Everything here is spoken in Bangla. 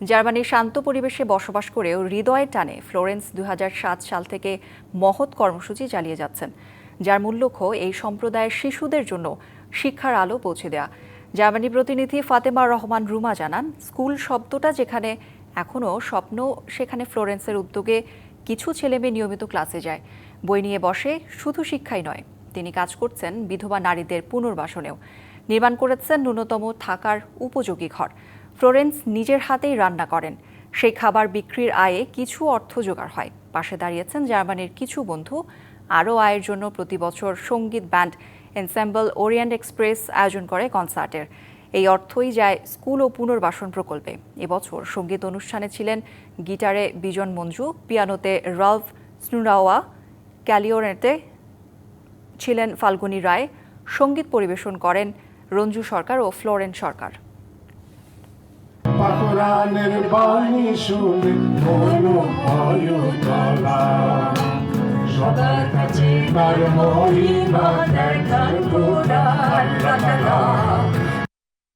জার্মানির শান্ত পরিবেশে বসবাস করেও হৃদয়ের টানে ফ্লোরেন্স দুই হাজার সাত সাল থেকে মহৎ কর্মসূচি চালিয়ে যাচ্ছেন, যার মূল লক্ষ্য এই সম্প্রদায়ের শিশুদের জন্য শিক্ষার আলো পৌঁছে দেওয়া জার্মানি প্রতিনিধি ফাতেমা রহমান রুমা জানান, স্কুল শব্দটা যেখানে এখনও স্বপ্ন, সেখানে ফ্লোরেন্সের উদ্যোগে কিছু ছেলেমেয়ে নিয়মিত ক্লাসে যায়। বই নিয়ে বসে শুধু শিক্ষাই নয়, তিনি কাজ করছেন বিধবা নারীদের পুনর্বাসনেও। নির্মাণ করেছেন ন্যূনতম থাকার উপযোগী ঘর। ফ্লোরেন্স নিজের হাতেই রান্না করেন। সেই খাবার বিক্রির আয়ে কিছু অর্থ জোগাড় হয়। পাশে দাঁড়িয়েছেন জার্মানির কিছু বন্ধু। আরও আয়ের জন্য প্রতি বছর সংগীত ব্যান্ড এনসেম্বল ওরিয়েন্ট এক্সপ্রেস আয়োজন করে কনসার্টের। এই অর্থই যায় স্কুল ও পুনর্বাসন প্রকল্পে। এবছর সংগীত অনুষ্ঠানে ছিলেন গিটারে বিজন মঞ্জু, পিয়ানোতে রলফ স্নুরাওয়া, ক্যালিওনেতে ছিলেন ফাল্গুনী রায়। সংগীত পরিবেশন করেন রঞ্জু সরকার ও ফ্লোরেন সরকার। পাকুরানের বাণী শুনে মন ভয় গলা। সবার কাছে তার মহিমা গোড়া